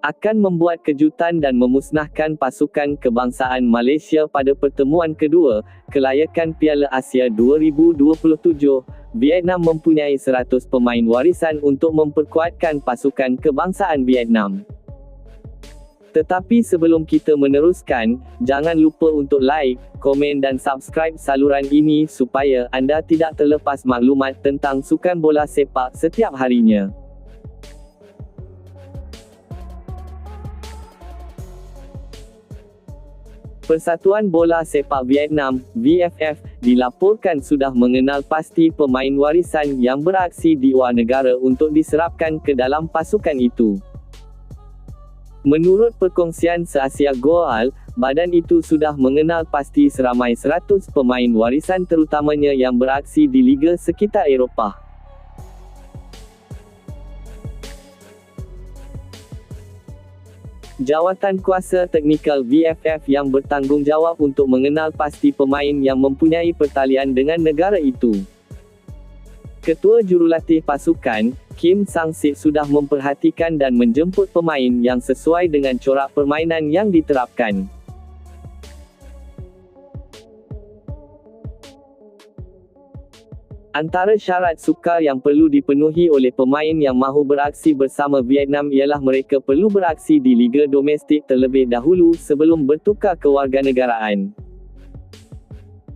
akan membuat kejutan dan memusnahkan pasukan kebangsaan Malaysia pada pertemuan kedua kelayakan Piala Asia 2027. Vietnam mempunyai 100 pemain warisan untuk memperkuatkan pasukan kebangsaan Vietnam. Tetapi sebelum kita meneruskan, jangan lupa untuk like, komen dan subscribe saluran ini supaya anda tidak terlepas maklumat tentang sukan bola sepak setiap harinya. Persatuan Bola Sepak Vietnam, VFF, dilaporkan sudah mengenal pasti pemain warisan yang beraksi di luar negara untuk diserapkan ke dalam pasukan itu. Menurut perkongsian se-Asia Goal, badan itu sudah mengenal pasti seramai 100 pemain warisan terutamanya yang beraksi di liga sekitar Eropah. Jawatan Kuasa Teknikal VFF yang bertanggungjawab untuk mengenal pasti pemain yang mempunyai pertalian dengan negara itu. Ketua Jurulatih Pasukan, Kim Sang-sik sudah memperhatikan dan menjemput pemain yang sesuai dengan corak permainan yang diterapkan. Antara syarat sukar yang perlu dipenuhi oleh pemain yang mahu beraksi bersama Vietnam ialah mereka perlu beraksi di liga domestik terlebih dahulu sebelum bertukar kewarganegaraan.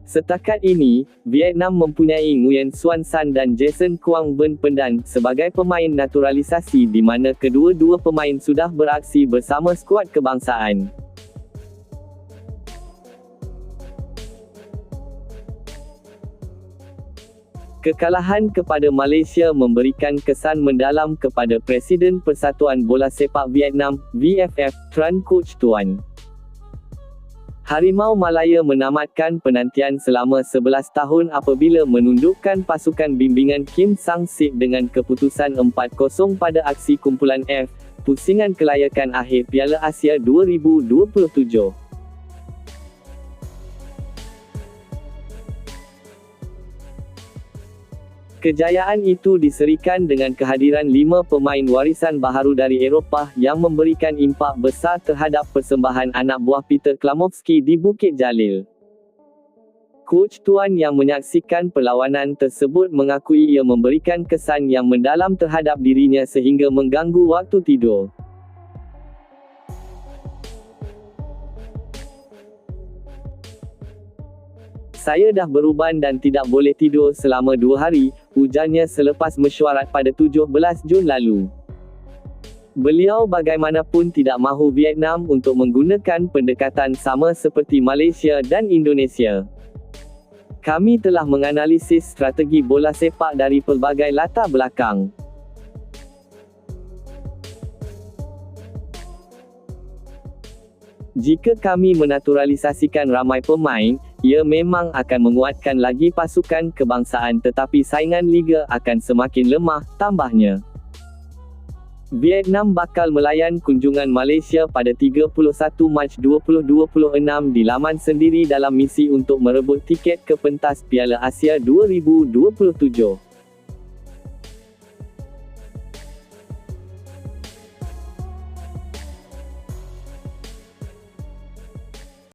Setakat ini, Vietnam mempunyai Nguyen Xuan San dan Jason Quang Ben Pendan sebagai pemain naturalisasi di mana kedua-dua pemain sudah beraksi bersama skuad kebangsaan. Kekalahan kepada Malaysia memberikan kesan mendalam kepada Presiden Persatuan Bola Sepak Vietnam, VFF, Tran Coach Tuan. Harimau Malaya menamatkan penantian selama 11 tahun apabila menundukkan pasukan bimbingan Kim Sang-sik dengan keputusan 4-0 pada aksi kumpulan F, pusingan kelayakan akhir Piala Asia 2027. Kejayaan itu diserikan dengan kehadiran lima pemain warisan baharu dari Eropah yang memberikan impak besar terhadap persembahan anak buah Peter Klamovski di Bukit Jalil. Coach Tuan yang menyaksikan perlawanan tersebut mengakui ia memberikan kesan yang mendalam terhadap dirinya sehingga mengganggu waktu tidur. Saya dah beruban dan tidak boleh tidur selama dua hari, ujarnya selepas mesyuarat pada 17 Jun lalu. Beliau bagaimanapun tidak mahu Vietnam untuk menggunakan pendekatan sama seperti Malaysia dan Indonesia. Kami telah menganalisis strategi bola sepak dari pelbagai latar belakang. Jika kami menaturalisasikan ramai pemain, ia memang akan menguatkan lagi pasukan kebangsaan tetapi saingan liga akan semakin lemah, tambahnya. Vietnam bakal melayan kunjungan Malaysia pada 31 Mac 2026 di laman sendiri dalam misi untuk merebut tiket ke pentas Piala Asia 2027.